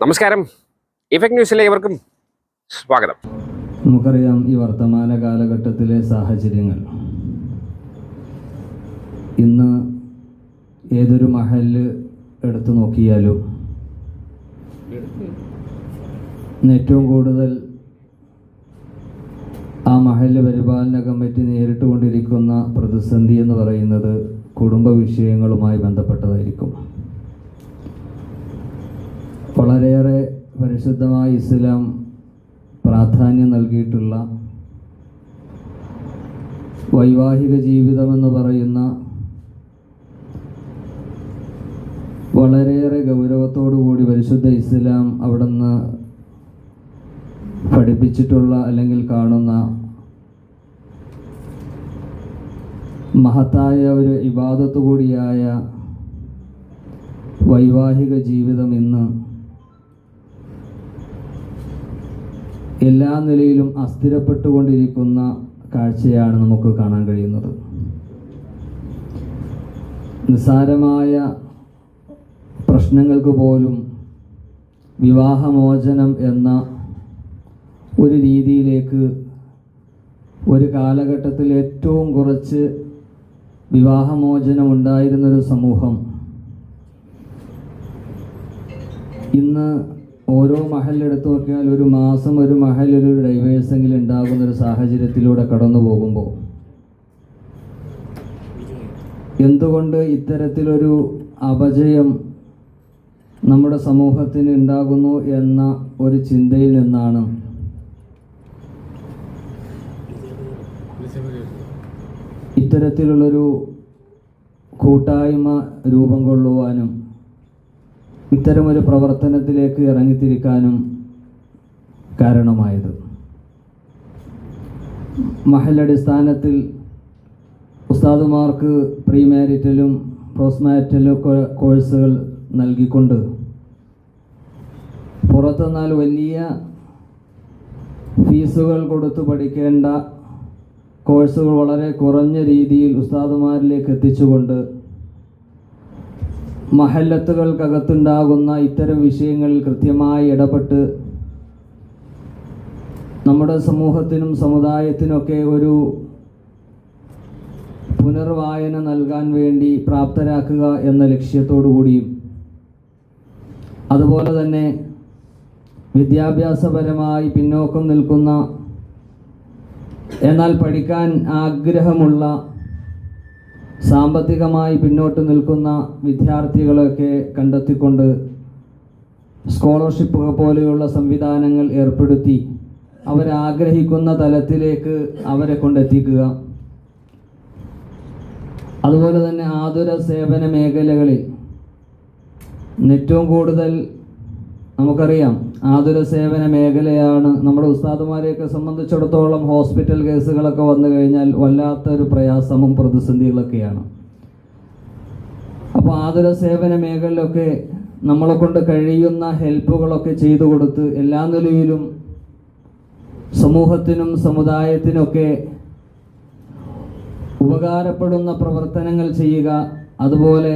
നമസ്കാരം. ഇഫക്ട് ന്യൂസിലെ ഇവർക്കും സ്വാഗതം. നമുക്കറിയാം ഈ വർത്തമാന കാലഘട്ടത്തിലെ സാഹചര്യങ്ങൾ. ഇന്ന് ഏതൊരു മഹൽ എടുത്തു നോക്കിയാലും ഏറ്റവും കൂടുതൽ ആ മഹൽ പരിപാലന കമ്മിറ്റി നേരിട്ടുകൊണ്ടിരിക്കുന്ന പ്രതിസന്ധി എന്ന് പറയുന്നത് കുടുംബ വിഷയങ്ങളുമായി ബന്ധപ്പെട്ടതായിരിക്കും. വളരെയേറെ പരിശുദ്ധമായ ഇസ്ലാം പ്രാധാന്യം നൽകിയിട്ടുള്ള വൈവാഹിക ജീവിതമെന്ന് പറയുന്ന വളരെയേറെ ഗൗരവത്തോടു കൂടി പരിശുദ്ധ ഇസ്ലാം അവിടുന്ന് പഠിപ്പിച്ചിട്ടുള്ള അല്ലെങ്കിൽ കാണുന്ന മഹത്തായ ഒരു ഇബാദത്ത് കൂടിയായ വൈവാഹിക ജീവിതം ഇന്ന് എല്ലാ നിലയിലും അസ്ഥിരപ്പെട്ടുകൊണ്ടിരിക്കുന്ന കാഴ്ചയാണ് നമുക്ക് കാണാൻ കഴിയുന്നത്. നിസ്സാരമായ പ്രശ്നങ്ങൾക്ക് പോലും വിവാഹമോചനം എന്ന ഒരു രീതിയിലേക്ക് ഒരു കാലഘട്ടത്തിൽ ഏറ്റവും കുറച്ച് വിവാഹമോചനം ഉണ്ടായിരുന്നൊരു സമൂഹം ഇന്ന് ഓരോ മഹൽ എടുത്തു നോക്കിയാൽ ഒരു മാസം ഒരു മഹൽ ഒരു ഡൈവേഴ്സെങ്കിലും ഉണ്ടാകുന്ന ഒരു സാഹചര്യത്തിലൂടെ കടന്നു പോകുമ്പോൾ എന്തുകൊണ്ട് ഇത്തരത്തിലൊരു അപജയം നമ്മുടെ സമൂഹത്തിന് ഉണ്ടാകുന്നു എന്ന ഒരു ചിന്തയിൽ നിന്നാണ്? ഇത്തരത്തിലുള്ളൊരു കൂട്ടായ്മ രൂപം കൊള്ളുവാനും ഇത്തരമൊരു പ്രവർത്തനത്തിലേക്ക് ഇറങ്ങിത്തിരിക്കാനും കാരണമായത്. മഹലടിസ്ഥാനത്തിൽ ഉസ്താദുമാർക്ക് പ്രീ മാരിറ്റലും പോസ്റ്റ് മാരിറ്റലും കോഴ്സുകൾ നൽകിക്കൊണ്ട് പുറത്തുനിന്നാൽ വലിയ ഫീസുകൾ കൊടുത്ത് പഠിക്കേണ്ട കോഴ്സുകൾ വളരെ കുറഞ്ഞ രീതിയിൽ ഉസ്താദുമാരിലേക്ക് എത്തിച്ചുകൊണ്ട് മഹല്ലത്തുകൾക്കകത്തുണ്ടാകുന്ന ഇത്തരം വിഷയങ്ങളിൽ കൃത്യമായി ഇടപെട്ട് നമ്മുടെ സമൂഹത്തിനും സമുദായത്തിനൊക്കെ ഒരു പുനർവായന നൽകാൻ വേണ്ടി പ്രാപ്തരാക്കുക എന്ന ലക്ഷ്യത്തോടു കൂടിയും അതുപോലെ തന്നെ വിദ്യാഭ്യാസപരമായി പിന്നോക്കം നിൽക്കുന്ന എന്നാൽ പഠിക്കാൻ ആഗ്രഹമുള്ള സാമ്പത്തികമായി പിന്നോട്ട് നിൽക്കുന്ന വിദ്യാർത്ഥികളെയൊക്കെ കണ്ടെത്തിക്കൊണ്ട് സ്കോളർഷിപ്പ് പോലെയുള്ള സംവിധാനങ്ങൾ ഏർപ്പെടുത്തി അവരാഗ്രഹിക്കുന്ന തലത്തിലേക്ക് അവരെ കൊണ്ടെത്തിക്കുക. അതുപോലെ തന്നെ ആതുര സേവന മേഖലകളിൽ ഏറ്റവും കൂടുതൽ നമുക്കറിയാം ആതുര സേവന മേഖലയാണ് നമ്മുടെ ഉസ്താദുമാരെയൊക്കെ സംബന്ധിച്ചിടത്തോളം ഹോസ്പിറ്റൽ കേസുകളൊക്കെ വന്നു കഴിഞ്ഞാൽ വല്ലാത്തൊരു പ്രയാസമും പ്രതിസന്ധികളൊക്കെയാണ്. അപ്പോൾ ആതുര സേവന മേഖലയിലൊക്കെ നമ്മളെ കൊണ്ട് കഴിയുന്ന ഹെൽപ്പുകളൊക്കെ ചെയ്തു കൊടുത്ത് എല്ലാ നിലയിലും സമൂഹത്തിനും സമുദായത്തിനൊക്കെ ഉപകാരപ്പെടുന്ന പ്രവർത്തനങ്ങൾ ചെയ്യുക അതുപോലെ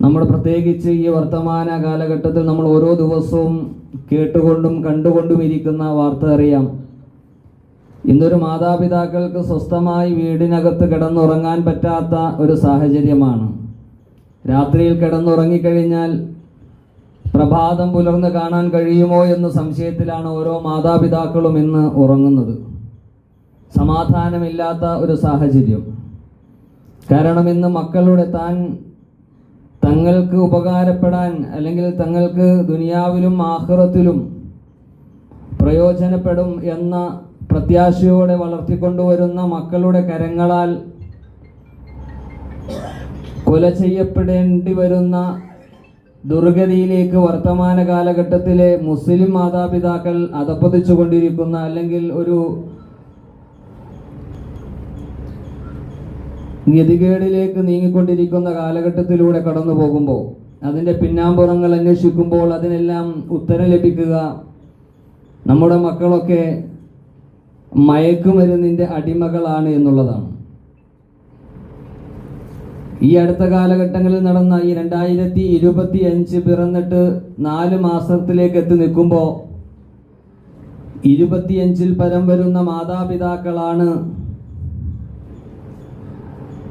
നമ്മൾ പ്രത്യേകിച്ച് ഈ വർത്തമാന കാലഘട്ടത്തിൽ നമ്മൾ ഓരോ ദിവസവും കേട്ടുകൊണ്ടും കണ്ടുകൊണ്ടും ഇരിക്കുന്ന വാർത്ത അറിയാം. ഇന്നൊരു മാതാപിതാക്കൾക്ക് സ്വസ്ഥമായി വീടിനകത്ത് കിടന്നുറങ്ങാൻ പറ്റാത്ത ഒരു സാഹചര്യമാണ്. രാത്രിയിൽ കിടന്നുറങ്ങിക്കഴിഞ്ഞാൽ പ്രഭാതം പുലർന്ന് കാണാൻ കഴിയുമോ എന്ന സംശയത്തിലാണ് ഓരോ മാതാപിതാക്കളും ഇന്ന് ഉറങ്ങുന്നത്. സമാധാനമില്ലാത്ത ഒരു സാഹചര്യം. കാരണം ഇന്ന് മക്കളുടെ താൻ തങ്ങൾക്ക് ഉപകാരപ്പെടാൻ അല്ലെങ്കിൽ തങ്ങൾക്ക് ദുനിയാവിലും ആഹ്റത്തിലും പ്രയോജനപ്പെടും എന്ന പ്രത്യാശയോടെ വളർത്തിക്കൊണ്ടുവരുന്ന മക്കളുടെ കരങ്ങളാൽ കൊല ചെയ്യപ്പെടേണ്ടി വരുന്ന ദുർഗതിയിലേക്ക് വർത്തമാന കാലഘട്ടത്തിലെ മുസ്ലിം മാതാപിതാക്കൾ അതപ്പതിച്ചുകൊണ്ടിരിക്കുന്ന അല്ലെങ്കിൽ ഒരു ഗതികേടിലേക്ക് നീങ്ങിക്കൊണ്ടിരിക്കുന്ന കാലഘട്ടത്തിലൂടെ കടന്നു പോകുമ്പോൾ അതിന്റെ പിന്നാമ്പുറങ്ങൾ അന്വേഷിക്കുമ്പോൾ അതിനെല്ലാം ഉത്തരം ലഭിക്കുക നമ്മുടെ മക്കളൊക്കെ മയക്കുമരുന്നിന്റെ അടിമകളാണ് എന്നുള്ളതാണ്. ഈ അടുത്ത കാലഘട്ടങ്ങളിൽ നടന്ന ഈ രണ്ടായിരത്തി ഇരുപത്തി അഞ്ച് പിറന്നിട്ട് നാല് മാസത്തിലേക്ക് എത്തി നിൽക്കുമ്പോൾ ഇരുപത്തിയഞ്ചിൽ പരം വരുന്ന മാതാപിതാക്കളാണ്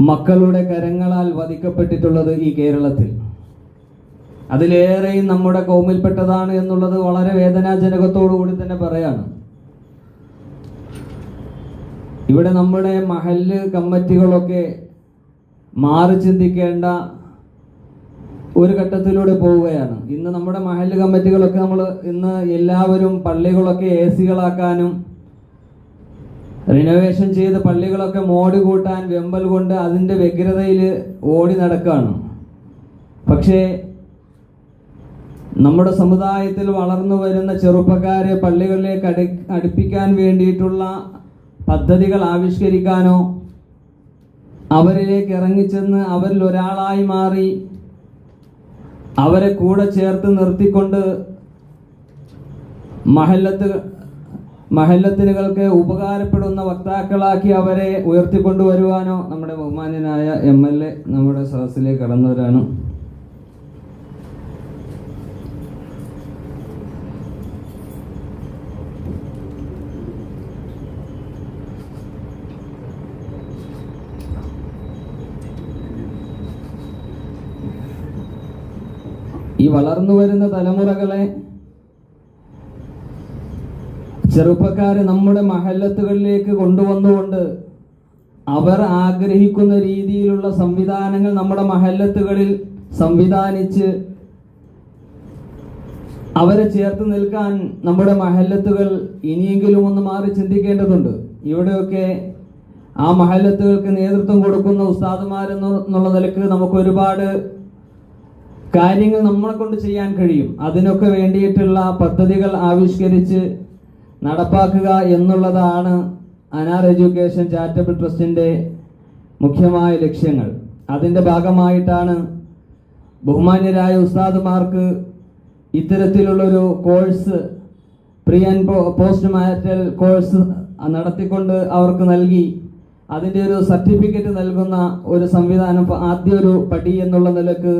മക്കളുടെ കരങ്ങളാൽ വധിക്കപ്പെട്ടിട്ടുള്ളത് ഈ കേരളത്തിൽ. അതിലേറെയും നമ്മുടെ കോമിൽപ്പെട്ടതാണ് എന്നുള്ളത് വളരെ വേദനാജനകത്തോടു കൂടി തന്നെ പറയാണ്. ഇവിടെ നമ്മുടെ മഹല്ല് കമ്മിറ്റികളൊക്കെ മാറി ചിന്തിക്കേണ്ട ഒരു ഘട്ടത്തിലൂടെ പോവുകയാണ്. ഇന്ന് നമ്മുടെ മഹല്ല് കമ്മിറ്റികളൊക്കെ നമ്മൾ ഇന്ന് എല്ലാവരും പള്ളികളൊക്കെ എ സികളാക്കാനും റിനോവേഷൻ ചെയ്ത് പള്ളികളൊക്കെ മോടി കൂട്ടാൻ വെമ്പൽ കൊണ്ട് അതിന്റെ വ്യഗ്രതയിൽ ഓടി നടക്കുകയാണ് പക്ഷേ നമ്മുടെ സമുദായത്തിൽ വളർന്നു വരുന്ന ചെറുപ്പക്കാരെ പള്ളികളിലേക്ക് അടി അടുപ്പിക്കാൻ വേണ്ടിയിട്ടുള്ള പദ്ധതികൾ ആവിഷ്കരിക്കാനോ അവരിലേക്ക് ഇറങ്ങിച്ചെന്ന് അവരിൽ ഒരാളായി മാറി അവരെ കൂടെ ചേർത്ത് നിർത്തിക്കൊണ്ട് മഹല്ലത്ത് മഹല്ലത്തിനുകൾക്ക് ഉപകാരപ്പെടുന്ന വക്താക്കളാക്കി അവരെ ഉയർത്തിക്കൊണ്ടുവരുവാനോ നമ്മുടെ ബഹുമാന്യനായ എം എൽ എ നമ്മുടെ സദസ്സിലേക്ക് കടന്നവരാണ്. ഈ വളർന്നു വരുന്ന തലമുറകളെ ചെറുപ്പക്കാരെ നമ്മുടെ മഹല്ലത്തുകളിലേക്ക് കൊണ്ടുവന്നുകൊണ്ട് അവർ ആഗ്രഹിക്കുന്ന രീതിയിലുള്ള സംവിധാനങ്ങൾ നമ്മുടെ മഹല്ലത്തുകളിൽ സംവിധാനിച്ച് അവരെ ചേർത്ത് നിൽക്കാൻ നമ്മുടെ മഹല്ലത്തുകൾ ഇനിയെങ്കിലും ഒന്ന് മാറി ചിന്തിക്കേണ്ടതുണ്ട്. ഇവിടെയൊക്കെ ആ മഹല്ലത്തുകൾക്ക് നേതൃത്വം കൊടുക്കുന്ന ഉസ്താദുമാരെന്നുള്ള നിലയ്ക്ക് നമുക്ക് ഒരുപാട് കാര്യങ്ങൾ നമ്മളെ കൊണ്ട് ചെയ്യാൻ കഴിയും. അതിനൊക്കെ വേണ്ടിയിട്ടുള്ള പദ്ധതികൾ ആവിഷ്കരിച്ച് നടപ്പാക്കുക എന്നുള്ളതാണ് അനാർ എഡ്യൂക്കേഷൻ ചാരിറ്റബിൾ ട്രസ്റ്റിന്റെ മുഖ്യമായ ലക്ഷ്യങ്ങൾ. അതിന്റെ ഭാഗമായിട്ടാണ് ബഹുമാന്യരായ ഉസ്താദുമാർക്ക് ഇത്തരത്തിലുള്ളൊരു course pre and post marital course നടത്തിക്കൊണ്ട് അവർക്ക് നൽകി. അതിന്റെ ഒരു സർട്ടിഫിക്കറ്റ് നൽകുന്ന ഒരു സംവിധാനം ആദ്യ ഒരു പടി എന്നുള്ള നിലയ്ക്ക്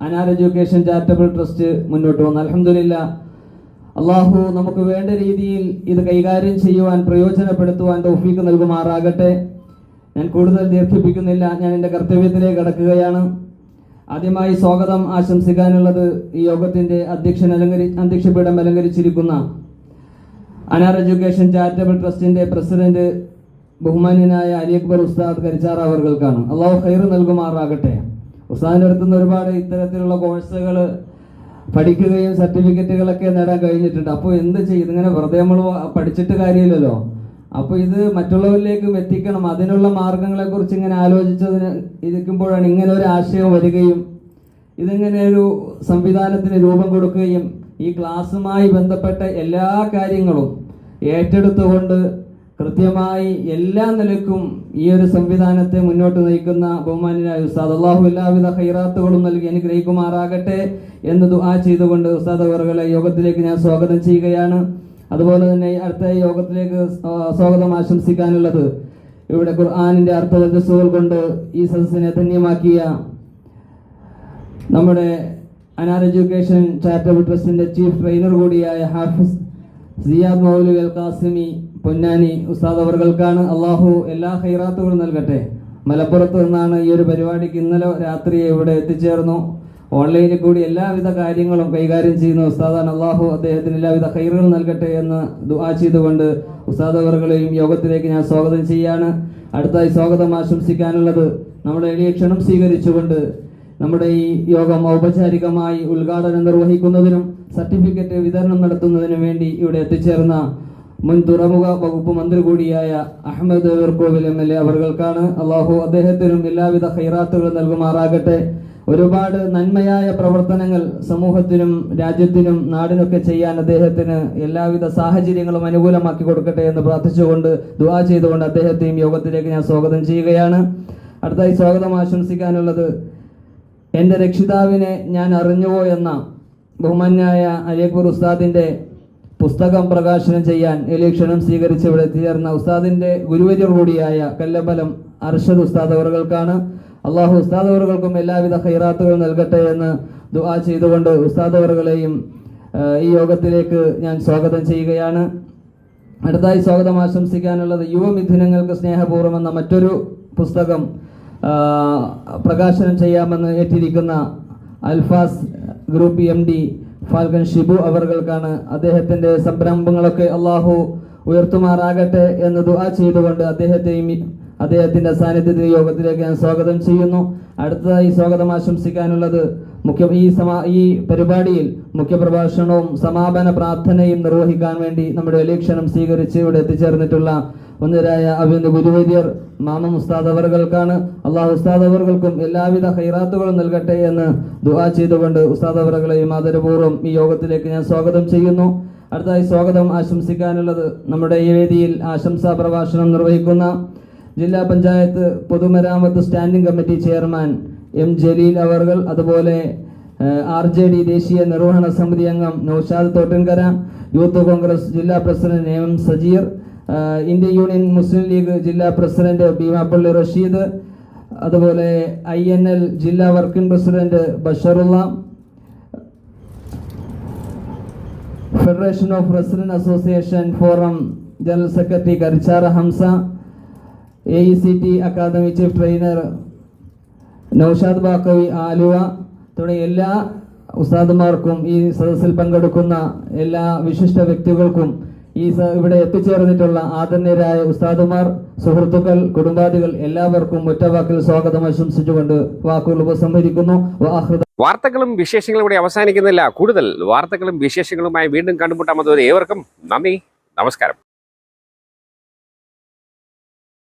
അനാർ എഡ്യൂക്കേഷൻ ചാരിറ്റബിൾ ട്രസ്റ്റ് മുന്നോട്ട് വന്നു. അലഹമില്ല അള്ളാഹു നമുക്ക് വേണ്ട രീതിയിൽ ഇത് കൈകാര്യം ചെയ്യുവാൻ പ്രയോജനപ്പെടുത്തുവാൻ തോഫീക്ക് നൽകുമാറാകട്ടെ. ഞാൻ കൂടുതൽ ദീർഘിപ്പിക്കുന്നില്ല. ഞാൻ എന്റെ കർത്തവ്യത്തിലേക്ക് കടക്കുകയാണ്. ആദ്യമായി സ്വാഗതം ആശംസിക്കാനുള്ളത് ഈ യോഗത്തിന്റെ അധ്യക്ഷൻ അലങ്കരി അധ്യക്ഷപീഠം അലങ്കരിച്ചിരിക്കുന്ന അനാർ എഡ്യൂക്കേഷൻ ചാരിറ്റബിൾ ട്രസ്റ്റിന്റെ പ്രസിഡന്റ് ബഹുമാന്യനായ അലി അക്ബർ ഉസ്താദ് കരിച്ചാറ അവർകൾക്കാണ് അള്ളാഹു ഖൈർ നൽകുമാറാകട്ടെ. ഉസ്താദിന്റെ അടുത്തുനിന്ന് ഒരുപാട് ഇത്തരത്തിലുള്ള കോഴ്സുകൾ പഠിക്കുകയും സർട്ടിഫിക്കറ്റുകളൊക്കെ നേടാൻ കഴിഞ്ഞിട്ടുണ്ട്. അപ്പോൾ എന്ത് ചെയ്യും? ഇങ്ങനെ വെറുതെ നമ്മൾ പഠിച്ചിട്ട് കാര്യമില്ലല്ലോ. അപ്പോൾ ഇത് മറ്റുള്ളവരിലേക്കും എത്തിക്കണം. അതിനുള്ള മാർഗങ്ങളെ കുറിച്ച് ഇങ്ങനെ ആലോചിച്ചതിന് ഇരിക്കുമ്പോഴാണ് ഇങ്ങനെ ഒരു ആശയം വരികയും ഇതിങ്ങനെ ഒരു സംവിധാനത്തിന് രൂപം കൊടുക്കുകയും ഈ ക്ലാസ്സുമായി ബന്ധപ്പെട്ട എല്ലാ കാര്യങ്ങളും ഏറ്റെടുത്തുകൊണ്ട് കൃത്യമായി എല്ലാ നിലക്കും ഈ ഒരു സംവിധാനത്തെ മുന്നോട്ട് നയിക്കുന്ന ബഹുമാനായ ഉസ്താദ് അള്ളാഹു എല്ലാവിധ ഹൈറാത്തുകളും നൽകി അനുഗ്രഹിക്കുമാറാകട്ടെ എന്ന് ദുആ ചെയ്തുകൊണ്ട് ഉസ്താദ് അവറുകളെ യോഗത്തിലേക്ക് ഞാൻ സ്വാഗതം ചെയ്യുകയാണ്. അതുപോലെ തന്നെ അടുത്ത യോഗത്തിലേക്ക് സ്വാ- സ്വാഗതം ആശംസിക്കാനുള്ളത് ഇവിടെ ഖുർആാനിന്റെ അർത്ഥവചസ്സുകൾ കൊണ്ട് ഈ സദസ്സിനെ ധന്യമാക്കിയ നമ്മുടെ അനാർ എഡ്യൂക്കേഷൻ ചാരിറ്റബിൾ ട്രസ്റ്റിന്റെ ചീഫ് ട്രെയിനർ കൂടിയായ ഹാഫിസ് സിയാദ് മൗലവി അൽ കാസിമി പൊന്നാനി ഉസ്താദ് അവർക്കാണ് അള്ളാഹു എല്ലാ ഹൈറാത്തുകളും നൽകട്ടെ. മലപ്പുറത്ത് നിന്നാണ് ഈ ഒരു പരിപാടിക്ക് ഇന്നലെ രാത്രി ഇവിടെ എത്തിച്ചേർന്നു. ഓൺലൈനിൽ കൂടി എല്ലാവിധ കാര്യങ്ങളും കൈകാര്യം ചെയ്യുന്ന ഉസ്താദാണ് അള്ളാഹു. അദ്ദേഹത്തിന് എല്ലാവിധ ഹൈറുകൾ നൽകട്ടെ എന്ന് ദുആ ചെയ്തുകൊണ്ട് ഉസ്താദ് അവർകളെയും യോഗത്തിലേക്ക് ഞാൻ സ്വാഗതം ചെയ്യാണ്. അടുത്തായി സ്വാഗതം ആശംസിക്കാനുള്ളത് നമ്മുടെ എളിയ ക്ഷണം സ്വീകരിച്ചുകൊണ്ട് നമ്മുടെ ഈ യോഗം ഔപചാരികമായി ഉദ്ഘാടനം നിർവഹിക്കുന്നതിനും സർട്ടിഫിക്കറ്റ് വിതരണം നടത്തുന്നതിനും വേണ്ടി ഇവിടെ എത്തിച്ചേർന്ന മുൻ തുറമുഖ വകുപ്പ് മന്ത്രി കൂടിയായ Ahammed Kovil M L A അവർക്കാണ് അള്ളാഹു അദ്ദേഹത്തിനും എല്ലാവിധ ഹൈറാത്തുകൾ നൽകുമാറാകട്ടെ. ഒരുപാട് നന്മയായ പ്രവർത്തനങ്ങൾ സമൂഹത്തിനും രാജ്യത്തിനും നാടിനൊക്കെ ചെയ്യാൻ അദ്ദേഹത്തിന് എല്ലാവിധ സാഹചര്യങ്ങളും അനുകൂലമാക്കി കൊടുക്കട്ടെ എന്ന് പ്രാർത്ഥിച്ചുകൊണ്ട് ദുവാ ചെയ്തുകൊണ്ട് അദ്ദേഹത്തെയും യോഗത്തിലേക്ക് ഞാൻ സ്വാഗതം ചെയ്യുകയാണ്. അടുത്തായി സ്വാഗതം ആശംസിക്കാനുള്ളത് എന്റെ രക്ഷിതാവിനെ ഞാൻ അറിഞ്ഞുവോ എന്ന ബഹുമാന്യായ അലിയക്ബർ ഉസ്താദിന്റെ പുസ്തകം പ്രകാശനം ചെയ്യാൻ എലിയ ക്ഷണം സ്വീകരിച്ച് ഇവിടെ എത്തിച്ചേർന്ന ഉസ്താദിന്റെ ഗുരുവര്യർ കൂടിയായ കല്ലമ്പലം അർഷദ് ഉസ്താദ് അവർകൾക്കാണ് അള്ളാഹു ഉസ്താദ് അവറുകൾക്കും എല്ലാവിധ ഹൈറാത്തുകൾ നൽകട്ടെ എന്ന് ദുആ ചെയ്തുകൊണ്ട് ഉസ്താദ് ഈ യോഗത്തിലേക്ക് ഞാൻ സ്വാഗതം ചെയ്യുകയാണ്. അടുത്തായി സ്വാഗതം ആശംസിക്കാനുള്ളത് യുവമിഥുനങ്ങൾക്ക് സ്നേഹപൂർവം എന്ന മറ്റൊരു പുസ്തകം പ്രകാശനം ചെയ്യാമെന്ന് ഏറ്റിരിക്കുന്ന Alfas group M D falcon Shibu അവർകൾക്കാണ് അദ്ദേഹത്തിന്റെ സംരംഭങ്ങളൊക്കെ അള്ളാഹു ഉയർത്തുമാറാകട്ടെ എന്ന് ദുആ ചെയ്തുകൊണ്ട് അദ്ദേഹത്തെയും അദ്ദേഹത്തിന്റെ സാന്നിധ്യത്തിൽ യോഗത്തിലേക്ക് ഞാൻ സ്വാഗതം ചെയ്യുന്നു. അടുത്തതായി സ്വാഗതം ആശംസിക്കാനുള്ളത് മുഖ്യ ഈ സമാ ഈ പരിപാടിയിൽ മുഖ്യപ്രഭാഷണവും സമാപന പ്രാർത്ഥനയും നിർവഹിക്കാൻ വേണ്ടി നമ്മുടെ ലക്ഷണം സ്വീകരിച്ച് ഇവിടെ എത്തിച്ചേർന്നിട്ടുള്ള ഒന്നരായ അഭിനന്ദ ഗുരുവൈദ്യർ മാമ ഉസ്താദ് അവർകൾക്കാണ്. അള്ളാഹു ഉസ്താദ് അവർകൾക്കും എല്ലാവിധ ഹൈറാത്തുകളും നൽകട്ടെ എന്ന് ദുആ ചെയ്തുകൊണ്ട് ഉസ്താദ് അവർകളെയും ആദരപൂർവം ഈ യോഗത്തിലേക്ക് ഞാൻ സ്വാഗതം ചെയ്യുന്നു. അടുത്തതായി സ്വാഗതം ആശംസിക്കാനുള്ളത് നമ്മുടെ ഈ വേദിയിൽ ആശംസാ പ്രഭാഷണം നിർവഹിക്കുന്ന ജില്ലാ പഞ്ചായത്ത് പൊതുമരാമത്ത് standing committee chairman M Jaleel അവർകൾ അതുപോലെ ആർ ജെ ഡി ദേശീയ നിർവഹണ സമിതി അംഗം നൌഷാദ് തോട്ടൻകര യൂത്ത് കോൺഗ്രസ് ജില്ലാ president M Sajeer Indian union Muslim league ജില്ലാ പ്രസിഡന്റ് ഭീമാപ്പള്ളി റഷീദ് അതുപോലെ ഐ എൻ എൽ ജില്ലാ working president Basharulla federation of resident association forum general secretary Karichara Hamsa A E C T academy chief trainer Noushad Baqavi Aluva തുടങ്ങിയ എല്ലാ ഉസ്താദുമാർക്കും ഈ സദസ്സിൽ പങ്കെടുക്കുന്ന എല്ലാ വിശിഷ്ട വ്യക്തികൾക്കും ഈ ഇവിടെ എത്തിച്ചേർന്നിട്ടുള്ള ആദരണീയരായ ഉസ്താദുമാർ സുഹൃത്തുക്കൾ കുടുംബാദികൾ എല്ലാവർക്കും ഒറ്റവാക്കിൽ സ്വാഗതം ആശംസിച്ചുകൊണ്ട് വാക്കുകൾ ഉപസംഹരിക്കുന്നു. വാർത്തകളും വിശേഷങ്ങളും ഇവിടെ അവസാനിക്കുന്നില്ല. കൂടുതൽ വാർത്തകളും വിശേഷങ്ങളുമായി വീണ്ടും കണ്ടുമുട്ടാമത് ഏവർക്കും നന്ദി. നമസ്കാരം.